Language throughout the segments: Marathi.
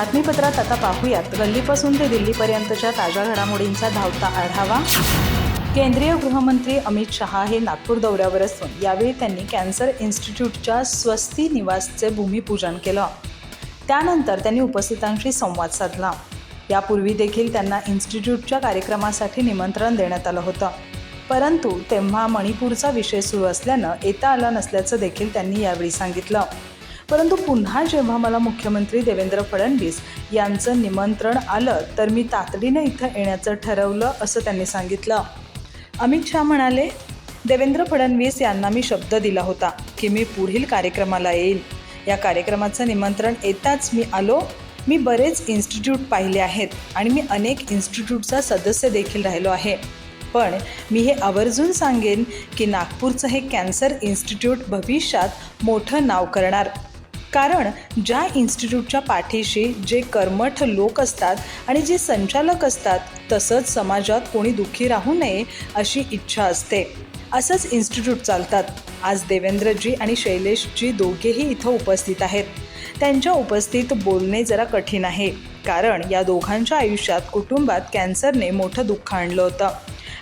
बातमीपत्रात आता पाहूयात. गल्लीपासून ते दिल्लीपर्यंतच्या ताज्या घडामोडींचा धावता आढावा. केंद्रीय गृहमंत्री अमित शहा हे नागपूर दौऱ्यावर असून यावेळी त्यांनी कॅन्सर इन्स्टिट्यूटच्या स्वस्ती निवासचे भूमिपूजन केलं. त्यानंतर त्यांनी उपस्थितांशी संवाद साधला. यापूर्वी देखील त्यांना इन्स्टिट्यूटच्या कार्यक्रमासाठी निमंत्रण देण्यात आलं होतं. परंतु तेव्हा मणिपूरचा विषय सुरू असल्यानं येता आला नसल्याचं देखील त्यांनी यावेळी सांगितलं. परंतु पुन्हा जेव्हा मला मुख्यमंत्री देवेंद्र फडणवीस यांचं निमंत्रण आलं तर मी तातडीनं इथं येण्याचं ठरवलं असं त्यांनी सांगितलं. अमित शहा म्हणाले देवेंद्र फडणवीस यांना मी शब्द दिला होता की मी पुढील कार्यक्रमाला येईल. या कार्यक्रमाचं निमंत्रण येताच मी आलो. मी बरेच इन्स्टिट्यूट पाहिले आहेत आणि मी अनेक इन्स्टिट्यूटचा सदस्य देखील राहिलो आहे. पण मी हे आवर्जून सांगेन की नागपूरचं हे कॅन्सर इन्स्टिट्यूट भविष्यात मोठं नाव करणार. कारण ज्या इन्स्टिट्यूटच्या पाठीशी जे कर्मठ लोक असतात आणि जे संचालक असतात तसंच समाजात कोणी दुःखी राहू नये अशी इच्छा असते. असंच इन्स्टिट्यूट चालतात. आज देवेंद्रजी आणि शैलेशजी दोघेही इथं उपस्थित आहेत. त्यांच्या उपस्थित बोलणे जरा कठीण आहे. कारण या दोघांच्या आयुष्यात कुटुंबात कॅन्सरने मोठं दुःख आणलं होतं.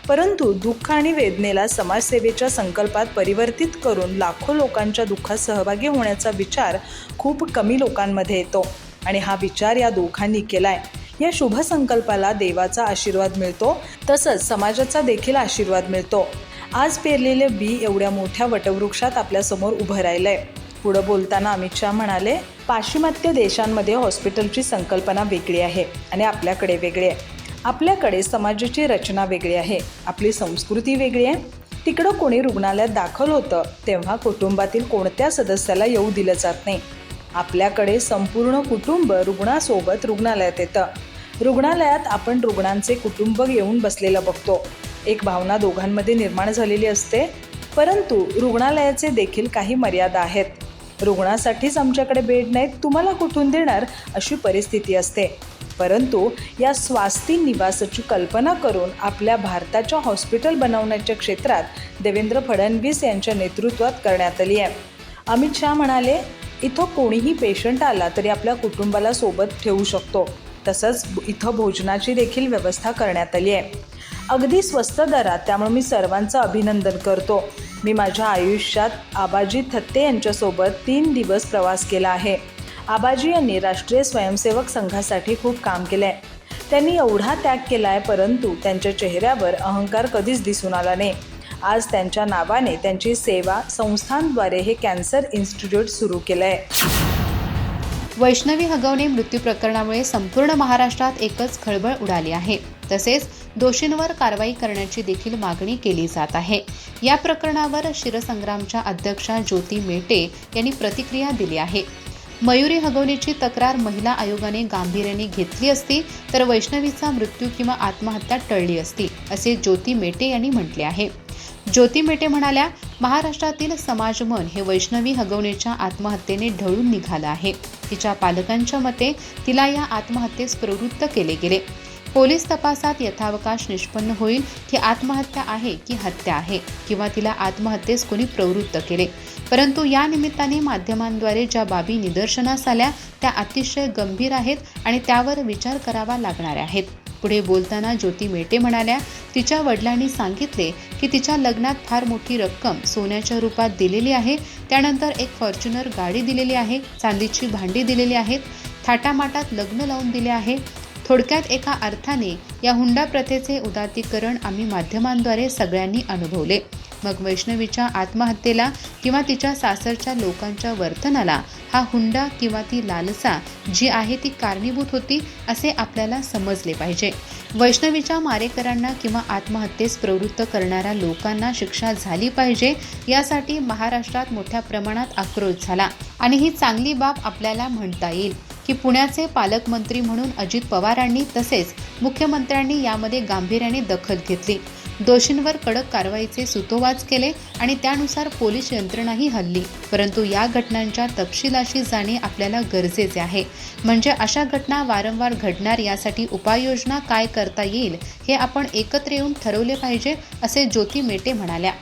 परंतु दुःख आणि वेदनेला समाजसेवेच्या संकल्पात परिवर्तित करून लाखो लोकांच्या दुःखात सहभागी होण्याचा विचार खूप कमी लोकांमध्ये येतो. आणि हा विचार या दोघांनी केलाय. या शुभ संकल्पाला देवाचा आशीर्वाद मिळतो तसंच समाजाचा देखील आशीर्वाद मिळतो. आज पेरलेले बी एवढ्या मोठ्या वटवृक्षात आपल्यासमोर उभं राहिलंय. पुढं बोलताना अमित शहा म्हणाले पाश्चिमात्य देशांमध्ये हॉस्पिटलची संकल्पना वेगळी आहे आणि आपल्याकडे वेगळी आहे. आपल्याकडे समाजाची रचना वेगळी आहे आपली संस्कृती वेगळी आहे. तिकडं कोणी रुग्णालयात दाखल होतं तेव्हा कुटुंबातील कोणत्या सदस्याला येऊ दिलं जात नाही. आपल्याकडे संपूर्ण कुटुंब रुग्णासोबत रुग्णालयात येतं. रुग्णालयात आपण रुग्णांचे कुटुंब येऊन बसलेलं बघतो. एक भावना दोघांमध्ये निर्माण झालेली असते. परंतु रुग्णालयाचे देखील काही मर्यादा आहेत. रुग्णासाठीच आमच्याकडे बेड नाहीत तुम्हाला कुठून देणार अशी परिस्थिती असते. परंतु या स्वास्ती निवासाची कल्पना करून आपल्या भारताच्या हॉस्पिटल बनवण्याच्या क्षेत्रात देवेंद्र फडणवीस यांच्या नेतृत्वात करण्यात आली आहे. अमित शहा म्हणाले इथं कोणीही पेशंट आला तरी आपल्या कुटुंबाला सोबत ठेवू शकतो. तसंच इथं भोजनाची देखील व्यवस्था करण्यात आली आहे. अगदी स्वस्त दरात त्यामुळे मी सर्वांचं अभिनंदन करतो. मी माझ्या आयुष्यात आबाजी थत्ते यांच्यासोबत तीन दिवस प्रवास केला आहे. आबाजी यांनी राष्ट्रीय स्वयंसेवक संघासाठी खूप काम केलं आहे त्यांनी एवढा त्याग केला आहे परंतु त्यांच्या चेहऱ्यावर अहंकार कधीच दिसून आला नाही. आज त्यांच्या नावाने त्यांची सेवा संस्थांद्वारे हे कॅन्सर इन्स्टिट्यूट सुरू केलं आहे वैष्णवी हगवणे मृत्यू प्रकरणामुळे संपूर्ण महाराष्ट्रात एकच खळबळ उडाली आहे. तसेच दोषींवर कारवाई करण्याची देखील मागणी केली जात आहे. या प्रकरणावर शिरसंग्रामच्या अध्यक्षा ज्योती मेटे यांनी प्रतिक्रिया दिली आहे. मयुरी हगवणीची तक्रार महिला आयोगाने गांभीर्याने घेतली असती तर वैष्णवीचा मृत्यू किंवा आत्महत्या टळली असती असे ज्योती मेटे यांनी म्हटले आहे. ज्योती मेटे म्हणाल्या महाराष्ट्रातील समाजमन हे वैष्णवी हगवणेच्या आत्महत्येने ढळून निघालं आहे. तिच्या पालकांच्या मते तिला या आत्महत्येस प्रवृत्त केले गेले. पोलीस तपासात यथावकाश निष्पन्न होईल की आत्महत्या आहे की हत्या आहे किंवा तिला आत्महत्येस कोणी प्रवृत्त केले. परंतु या निमित्ताने माध्यमांद्वारे ज्या बाबी निदर्शनास आल्या त्या अतिशय गंभीर आहेत आणि त्यावर विचार करावा लागणाऱ्या आहेत. पुढे बोलताना ज्योती मेटे म्हणाल्या तिच्या वडिलांनी सांगितले की तिच्या लग्नात फार मोठी रक्कम सोन्याच्या रूपात दिलेली आहे. त्यानंतर एक फॉर्च्युनर गाडी दिलेली आहे चांदीची भांडी दिलेली आहेत थाटामाटात लग्न लावून दिले आहे. थोडक्यात एका अर्थाने या हुंडा प्रथेचे उदात्तीकरण आम्ही माध्यमांद्वारे सगळ्यांनी अनुभवले. मग वैष्णवीच्या आत्महत्येला किंवा तिच्या सासरच्या लोकांच्या वर्तनाला हा हुंडा किंवा ती लालसा जी आहे ती कारणीभूत होती असे आपल्याला समजले पाहिजे. वैष्णवीच्या मारेकरांना किंवा आत्महत्येस प्रवृत्त करणाऱ्या लोकांना शिक्षा झाली पाहिजे यासाठी महाराष्ट्रात मोठ्या प्रमाणात आक्रोश झाला आणि ही चांगली बाब आपल्याला म्हणता येईल. की पुण्याचे पालकमंत्री म्हणून अजित पवारांनी तसेच मुख्यमंत्र्यांनी यामध्ये गांभीर्याने दखल घेतली. दोषींवर कडक कारवाईचे सुतोवाच केले आणि त्यानुसार पोलीस यंत्रणाही हल्ली. परंतु या घटनांच्या तपशिलाशी जाणे आपल्याला गरजेचे आहे. म्हणजे अशा घटना वारंवार घडणार यासाठी उपाययोजना काय करता येईल हे आपण एकत्र येऊन ठरवले पाहिजे असे ज्योती मेटे म्हणाल्या.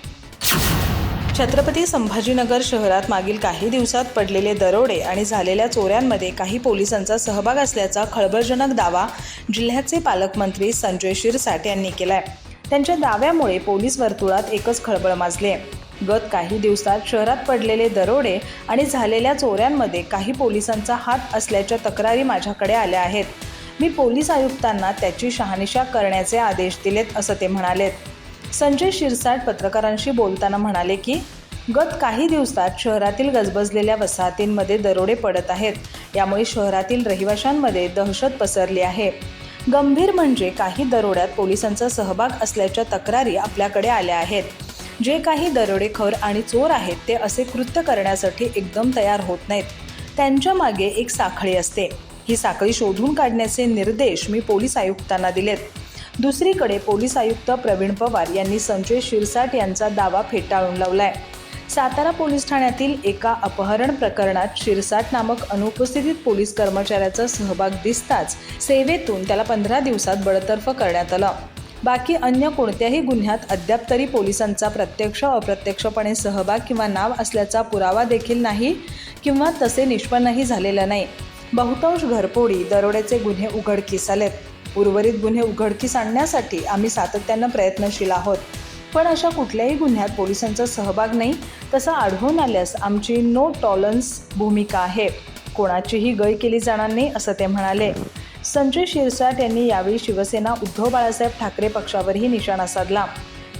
छत्रपती संभाजीनगर शहरात मागील काही दिवसात पडलेले दरोडे आणि झालेल्या चोऱ्यांमध्ये काही पोलिसांचा सहभाग असल्याचा खळबळजनक दावा जिल्ह्याचे पालकमंत्री संजय शिरसाट यांनी केलाय. त्यांच्या दाव्यामुळे पोलीस वर्तुळात एकच खळबळ माजली आहे गत काही दिवसात शहरात पडलेले दरोडे आणि झालेल्या चोऱ्यांमध्ये काही पोलिसांचा हात असल्याच्या तक्रारी माझ्याकडे आल्या आहेत. मी पोलीस आयुक्तांना त्याची शहानिशा करण्याचे आदेश दिलेत असं ते म्हणालेत. संजय शिरसाट पत्रकारांशी बोलताना म्हणाले की गत काही दिवसात शहरातील गजबजलेल्या वसाहतींमध्ये दरोडे पडत आहेत. यामुळे शहरातील रहिवाशांमध्ये दहशत पसरली आहे. गंभीर म्हणजे काही दरोड्यात पोलिसांचा सहभाग असल्याच्या तक्रारी आपल्याकडे आल्या आहेत. जे काही दरोडेखोर आणि चोर आहेत ते असे कृत्य करण्यासाठी एकदम तयार होत नाहीत. त्यांच्या मागे एक साखळी असते. ही साखळी शोधून काढण्याचे निर्देश मी पोलीस आयुक्तांना दिलेत. दुसरीकडे पोलीस आयुक्त प्रवीण पवार यांनी संजय शिरसाट यांचा दावा फेटाळून लावलाय. सातारा पोलीस ठाण्यातील एका अपहरण प्रकरणात शिरसाट नामक अनुपस्थितीत पोलीस कर्मचाऱ्याचा सहभाग दिसताच सेवेतून त्याला पंधरा दिवसात बडतर्फ करण्यात आलं. बाकी अन्य कोणत्याही गुन्ह्यात अद्याप तरी पोलिसांचा प्रत्यक्ष अप्रत्यक्षपणे सहभाग किंवा नाव असल्याचा पुरावा देखील नाही किंवा तसे निष्पन्नही झालेलं नाही. बहुतांश घरपोडी दरोड्याचे गुन्हे उघडकीस आलेत. उर्वरित गुन्हे उघडकीस आणण्यासाठी आम्ही सातत्यानं प्रयत्नशील आहोत. पण अशा कुठल्याही गुन्ह्यात पोलिसांचा सहभाग नाही तसं आढळून आल्यास आमची नो टॉलन्स भूमिका आहे. कोणाचीही गय केली जाणार नाही असं ते म्हणाले. संजय शिरसाट यांनी यावेळी शिवसेना उद्धव बाळासाहेब ठाकरे पक्षावरही निशाणा साधला.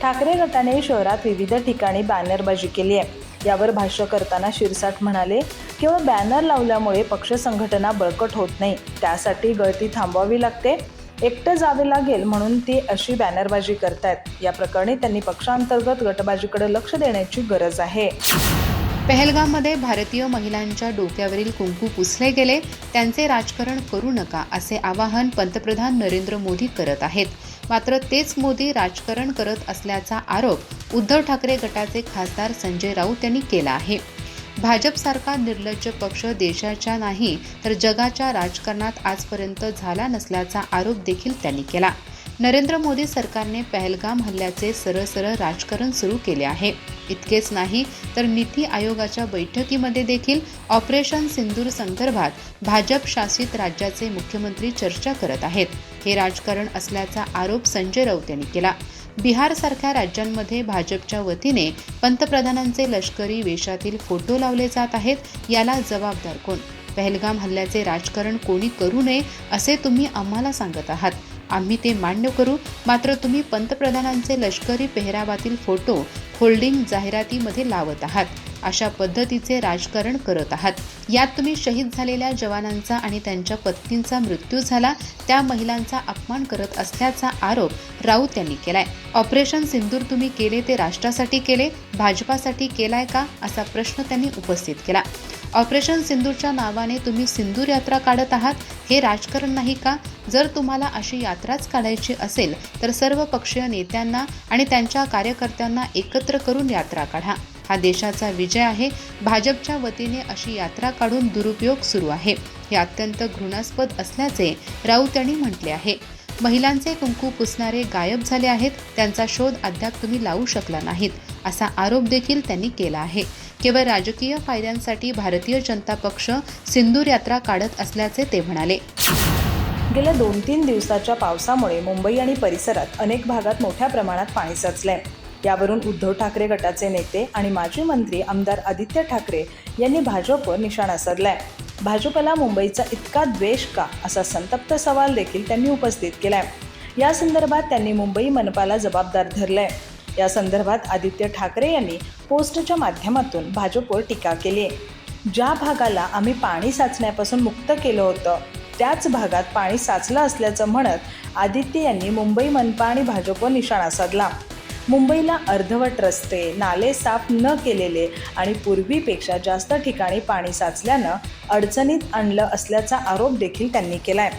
ठाकरे गटाने शहरात विविध ठिकाणी बॅनरबाजी केली आहे. यावर भाष्य करताना शिरसाट म्हणाले केवळ बॅनर लावल्यामुळे पक्ष संघटना बळकट होत नाही. त्यासाठी गळती थांबवावी लागते. एकटं जावे लागेल म्हणून ती अशी बॅनरबाजी करतायत. या प्रकरणी त्यांनी पक्षांतर्गत गटबाजीकडे लक्ष देण्याची गरज आहे. पहलगाममध्ये भारतीय महिलांच्या डोक्यावरील कुंकू पुसले गेले. त्यांचे राजकारण करू नका असे आवाहन पंतप्रधान नरेंद्र मोदी करत आहेत. मात्र तेच मोदी राजकारण करत असल्याचा आरोप उद्धव ठाकरे गटाचे खासदार संजय राऊत यांनी केला आहे. भाजपसारखा निर्लज्ज पक्ष देशाच्या नाही तर जगाच्या राजकारणात आजपर्यंत झाला नसल्याचा आरोप देखील त्यांनी केला. नरेंद्र मोदी सरकारने पहलगाम हल्ल्याचे सरळ राजकारण सुरू केले आहे. इतकेच नाही तर नीती आयोगाच्या बैठकीमध्ये देखील ऑपरेशन सिंदूर संदर्भात भाजप शासित राज्याचे मुख्यमंत्री चर्चा करत आहेत. हे राजकारण असल्याचा आरोप संजय राऊत यांनी केला. बिहारसारख्या राज्यांमध्ये भाजपच्या वतीने पंतप्रधानांचे लष्करी वेशातील फोटो लावले जात आहेत. याला जबाबदार कोण? पहलगाम हल्ल्याचे राजकारण कोणी करू नये असे तुम्ही आम्हाला सांगत आहात. आम्ही ते मान्य करू. मात्र तुम्ही पंतप्रधानांचे लष्करी पेहरावातील फोटो होल्डिंग जाहिरातीमध्ये लावत आहात. अशा पद्धतीचे राजकारण करत आहात. यात तुम्ही शहीद झालेल्या जवानांचा आणि त्यांच्या पत्नींचा मृत्यू झाला त्या महिलांचा अपमान करत असल्याचा आरोप राऊत यांनी केलाय. ऑपरेशन सिंदूर तुम्ही केले ते राष्ट्रासाठी केले भाजपासाठी केलाय का असा प्रश्न त्यांनी उपस्थित केला. ऑपरेशन सिंदूरच्या नावाने तुम्ही सिंदूर यात्रा काढत आहात हे राजकारण नाही का? जर तुम्हाला अशी यात्राच काढायची असेल तर सर्व पक्षीय नेत्यांना आणि त्यांच्या कार्यकर्त्यांना एकत्र करून यात्रा काढा. हा देशाचा विजय आहे. भाजपच्या वतीने अशी यात्रा काढून दुरुपयोग सुरू आहे. हे अत्यंत घृणास्पद असल्याचे राऊत यांनी म्हटले आहे. महिलांचे कुंकू पुसणारे गायब झाले आहेत. त्यांचा शोध अद्याप तुम्ही लावू शकला नाहीत असा आरोप देखील त्यांनी केला आहे. केवळ राजकीय फायद्यांसाठी भारतीय जनता पक्ष सिंदूर यात्रा काढत असल्याचे ते म्हणाले. गेल्या दोन तीन दिवसाच्या पावसामुळे मुंबई आणि परिसरात अनेक भागात मोठ्या प्रमाणात पाणी साचलंय. यावरून उद्धव ठाकरे गटाचे नेते आणि माजी मंत्री आमदार आदित्य ठाकरे यांनी भाजपवर निशाणा साधलाय. भाजपला मुंबईचा इतका द्वेष का? असा संतप्त सवाल देखील त्यांनी उपस्थित केलाय. या संदर्भात त्यांनी मुंबई मनपाला जबाबदार धरलाय. या संदर्भात आदित्य ठाकरे यांनी पोस्टच्या माध्यमातून भाजपवर टीका केली आहे. ज्या भागाला आम्ही पाणी साचण्यापासून मुक्त केलं होतं त्याच भागात पाणी साचलं असल्याचं म्हणत आदित्य यांनी मुंबई मनपा आणि भाजपवर निशाणा साधला. मुंबईला अर्धवट रस्ते नाले साफ न केलेले आणि पूर्वीपेक्षा जास्त ठिकाणी पाणी साचल्यानं अडचणीत आणलं असल्याचा आरोप देखील त्यांनी केलाय.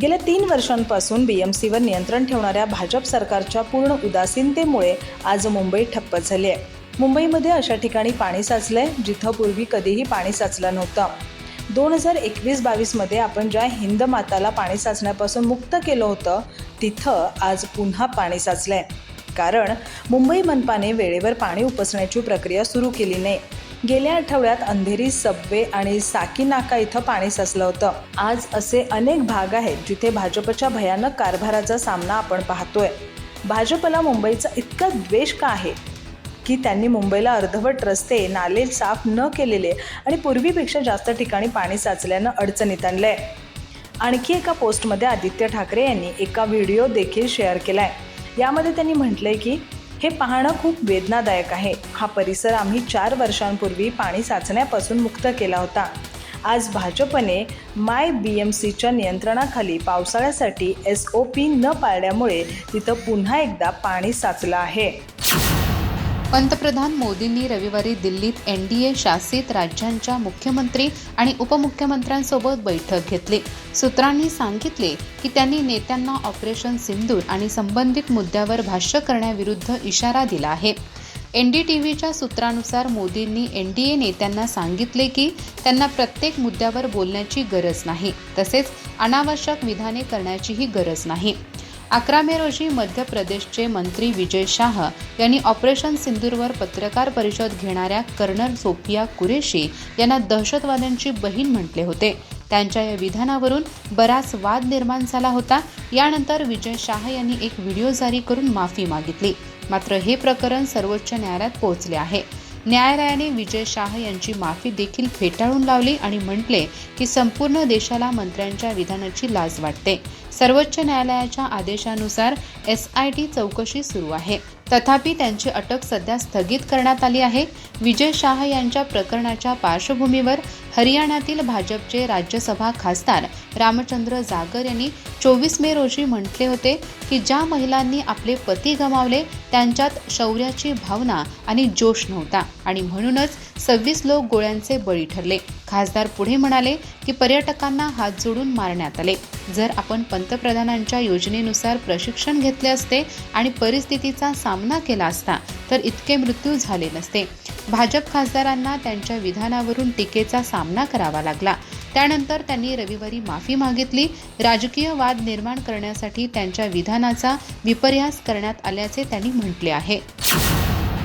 गेल्या तीन वर्षांपासून बी एम सीवर नियंत्रण ठेवणाऱ्या भाजप सरकारच्या पूर्ण उदासीनतेमुळे आज मुंबई ठप्प झाली आहे मुंबईमध्ये अशा ठिकाणी पाणी साचलंय जिथं पूर्वी कधीही पाणी साचलं नव्हतं. दोन हजार एकवीस बावीसमध्ये आपण ज्या हिंद माताला पाणी साचण्यापासून मुक्त केलं होतं तिथं आज पुन्हा पाणी साचलंय. कारण मुंबई मनपाने वेळेवर पाणी उपसण्याची प्रक्रिया सुरू केली नाही. गेल्या आठवड्यात अंधेरी सबवे आणि साकीनाका इथं पाणी साचलं होतं. आज असे अनेक भाग आहेत जिथे भाजपच्या भयानक कारभाराचा सामना आपण पाहतोय. भाजपला मुंबईचा इतका द्वेष का आहे? की त्यांनी मुंबईला अर्धवट रस्ते नाले साफ न केलेले आणि पूर्वीपेक्षा जास्त ठिकाणी पाणी साचल्यानं अडचणीत आणलंय. आणखी एका पोस्टमध्ये आदित्य ठाकरे यांनी एका व्हिडिओ देखील शेअर केला आहे यामध्ये त्यांनी म्हटलंय की हे पाहणं खूप वेदनादायक आहे. हा परिसर आम्ही चार वर्षांपूर्वी पाणी साचण्यापासून मुक्त केला होता. आज भाजपने माय बी एम सीच्या नियंत्रणाखाली पावसाळ्यासाठी एस ओ पी न पाळल्यामुळे तिथं पुन्हा एकदा पाणी साचलं आहे. पंतप्रधान मोदींनी रविवारी दिल्लीत एन डी ए शासित राज्यांच्या मुख्यमंत्री आणि उपमुख्यमंत्र्यांसोबत बैठक घेतली. सूत्रांनी सांगितले की त्यांनी नेत्यांना ऑपरेशन सिंदूर आणि संबंधित मुद्द्यावर भाष्य करण्याविरुद्ध इशारा दिला आहे. एन डी टी व्हीच्या सूत्रानुसार मोदींनी एन डी ए नेत्यांना सांगितले की त्यांना प्रत्येक मुद्द्यावर बोलण्याची गरज नाही. तसेच अनावश्यक विधाने करण्याचीही गरज नाही. अकरा मे रोजी मध्य प्रदेशचे मंत्री विजय शाह यांनी ऑपरेशन सिंदूरवर पत्रकार परिषद घेणाऱ्या कर्नल सोफिया कुरेशी यांना दहशतवाद्यांची बहीण म्हटले होते. त्यांच्या या विधानावरून बराच वाद निर्माण झाला होता. यानंतर विजय शाह यांनी एक व्हिडिओ जारी करून माफी मागितली. मात्र हे प्रकरण सर्वोच्च न्यायालयात पोहोचले आहे. न्यायालयाने विजय शाह यांची माफी देखील फेटाळून लावली आणि म्हटले की संपूर्ण देशाला मंत्र्यांच्या विधानाची लाज वाटते. सर्वोच्च न्यायालयाच्या आदेशानुसार एस आय टी चौकशी सुरू आहे. तथापि त्यांची अटक सध्या स्थगित करण्यात आली आहे. विजय शाह यांच्या प्रकरणाच्या पार्श्वभूमीवर हरियाणातील भाजपचे राज्यसभा खासदार रामचंद्र जागर यांनी चोवीस मे रोजी म्हटले होते की ज्या महिलांनी आपले पती गमावले त्यांच्यात शौर्याची भावना आणि जोश नव्हता. आणि म्हणूनच सव्वीस लोक गोळ्यांचे बळी ठरले. खासदार पुढे म्हणाले की पर्यटकांना हात जोडून मारण्यात आले. जर आपण पंतप्रधानांच्या योजनेनुसार प्रशिक्षण घेतले असते आणि परिस्थितीचा सामना केला असता तर इतके मृत्यू झाले नसते. भाजप खासदारांना त्यांच्या विधानावरून टीकेचा सामना करावा लागला. त्यानंतर त्यांनी रविवारी माफी मागितली. राजकीय वाद निर्माण करण्यासाठी त्यांच्या विधानाचा विपर्यास करण्यात आल्याचे त्यांनी म्हटले आहे.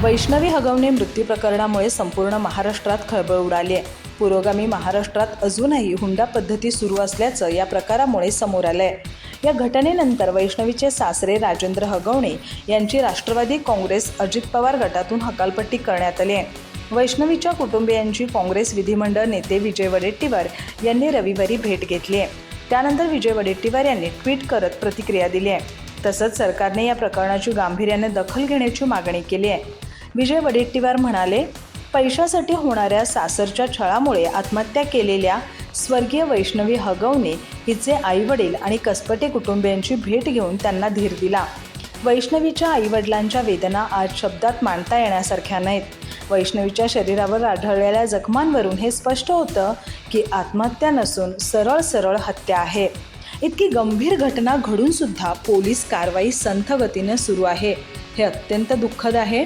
वैष्णवी हगवणे मृत्यू प्रकरणामुळे संपूर्ण महाराष्ट्रात खळबळ उडाली आहे. पुरोगामी महाराष्ट्रात अजूनही हुंडा पद्धती सुरू असल्याचं या प्रकारामुळे समोर आलंय. या घटनेनंतर वैष्णवीचे सासरे राजेंद्र हगवणे यांची राष्ट्रवादी काँग्रेस अजित पवार गटातून हकालपट्टी करण्यात आली आहे. वैष्णवीच्या कुटुंबियांची काँग्रेस विधिमंडळ नेते विजय वडेट्टीवार यांनी रविवारी भेट घेतली आहे. त्यानंतर विजय वडेट्टीवार यांनी ट्विट करत प्रतिक्रिया दिली आहे. तसंच सरकारने या प्रकरणाची गांभीर्याने दखल घेण्याची मागणी केली आहे. विजय वडेट्टीवार म्हणाले पैशासाठी होणाऱ्या सासरच्या छळामुळे आत्महत्या केलेल्या स्वर्गीय वैष्णवी हगवणे हिचे आईवडील आणि कसपटे कुटुंबियांची भेट घेऊन त्यांना धीर दिला. वैष्णवीच्या आईवडिलांच्या वेदना आज शब्दात मांडता येण्यासारख्या नाहीत. वैष्णवीच्या शरीरावर आढळलेल्या जखमांवरून हे स्पष्ट होतं की आत्महत्या नसून सरळ सरळ हत्या आहे. इतकी गंभीर घटना घडून सुद्धा पोलीस कारवाई संथ गतीने सुरू आहे. हे अत्यंत दुःखद आहे.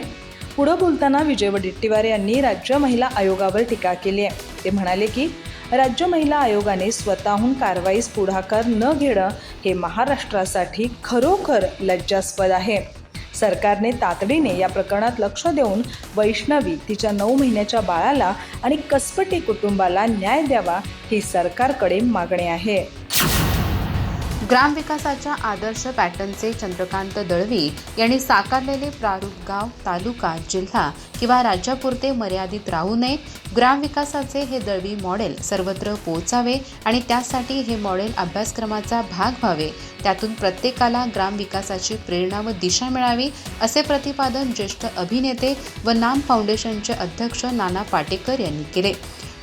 पुढं बोलताना विजय वडेट्टीवार यांनी राज्य महिला आयोगावर टीका केली आहे. ते म्हणाले की राज्य महिला आयोगाने स्वतःहून कारवाईस पुढाकार न घेणं हे महाराष्ट्रासाठी खरोखर लज्जास्पद आहे. सरकारने तातडीने या प्रकरणात लक्ष देऊन वैष्णवी तिच्या नऊ महिन्याच्या बाळाला आणि कसपटी कुटुंबाला न्याय द्यावा ही सरकारकडे मागणी आहे. ग्रामविकासाच्या आदर्श पॅटर्नचे चंद्रकांत दळवी यांनी साकारलेले प्रारूप गाव तालुका जिल्हा किंवा राज्यापुरते मर्यादित राहू नये. ग्रामविकासाचे हे दळवी मॉडेल सर्वत्र पोहोचावे आणि त्यासाठी हे मॉडेल अभ्यासक्रमाचा भाग व्हावे. त्यातून प्रत्येकाला ग्रामविकासाची प्रेरणा व दिशा मिळावी असे प्रतिपादन ज्येष्ठ अभिनेते व नाम फाउंडेशनचे अध्यक्ष नाना पाटेकर यांनी केले.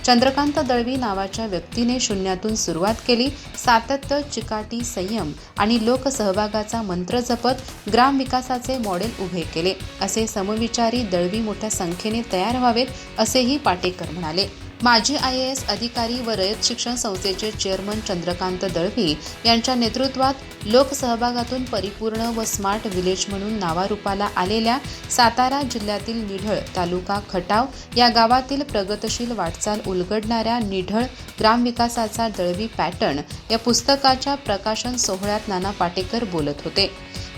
चंद्रकांत दळवी नावाच्या व्यक्तीने शून्यातून सुरुवात केली. सातत्य चिकाटी संयम आणि लोकसहभागाचा मंत्र जपत ग्रामविकासाचे मॉडेल उभे केले. असे समविचारी दळवी मोठ्या संख्येने तयार व्हावेत असेही पाटेकर म्हणाले. माजी आय ए एस अधिकारी व रयत शिक्षण संस्थेचे चेअरमन चंद्रकांत दळवी यांच्या नेतृत्वात लोकसहभागातून परिपूर्ण व स्मार्ट विलेज म्हणून नावारूपाला आलेल्या सातारा जिल्ह्यातील निढळ तालुका खटाव या गावातील प्रगतशील वाटचाल उलगडणाऱ्या निढळ ग्रामविकासाचा दळवी पॅटर्न या पुस्तकाच्या प्रकाशन सोहळ्यात नाना पाटेकर बोलत होते.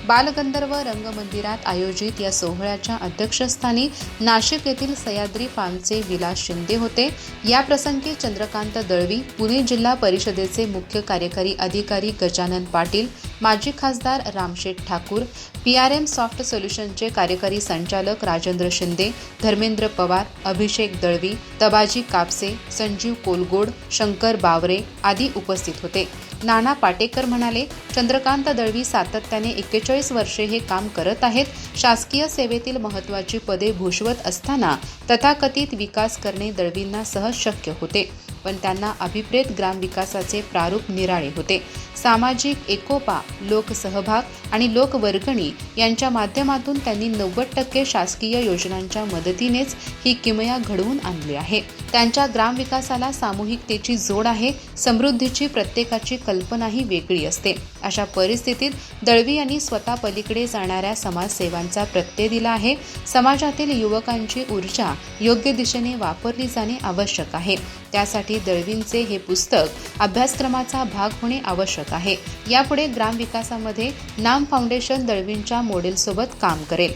बालगंधर्व रंगमंदिरात आयोजित या सोहळ्याच्या अध्यक्षस्थानी नाशिक येथील सह्याद्री फार्मचे विलास शिंदे होते. याप्रसंगी चंद्रकांत दळवी पुणे जिल्हा परिषदेचे मुख्य कार्यकारी अधिकारी गजानन पाटील माजी खासदार Ramsheth Thakur P R M soft सोल्युशनचे कार्यकारी संचालक राजेंद्र शिंदे धर्मेंद्र पवार अभिषेक दळवी तबाजी कापसे संजीव कोलगोड शंकर बावरे आदी उपस्थित होते. नाना पाटेकर म्हणाले चंद्रकांत दळवी सातत्याने एक्केचाळीस वर्षे हे काम करत आहेत. शासकीय सेवेतील महत्त्वाची पदे भूषवत असताना तथाकथित विकास करणे दळवींना सहज शक्य होते. पण त्यांना अभिप्रेत ग्रामविकासाचे प्रारूप निराळे होते. सामाजिक एकोपा लोकसहभाग आणि लोकवर्गणी यांच्या माध्यमातून त्यांनी नव्वद टक्के शासकीय योजनांच्या मदतीनेच ही किमया घडवून आणली आहे. त्यांच्या ग्रामविकासाला सामूहिकतेची जोड आहे समृद्धीची प्रत्येकाची कल्पनाही वेगळी असते. अशा परिस्थितीत दळवी यांनी स्वतः पलीकडे जाणाऱ्या समाजसेवांचा प्रत्यय दिला आहे. समाजातील युवकांची ऊर्जा योग्य दिशेने वापरली जाणे आवश्यक आहे. त्यासाठी दळवींचे हे पुस्तक अभ्यासक्रमाचा भाग होणे आवश्यक आहे. यापुढे ग्रामविकासामध्ये नाम फाउंडेशन दळवींच्या मॉडेलसोबत काम करेल.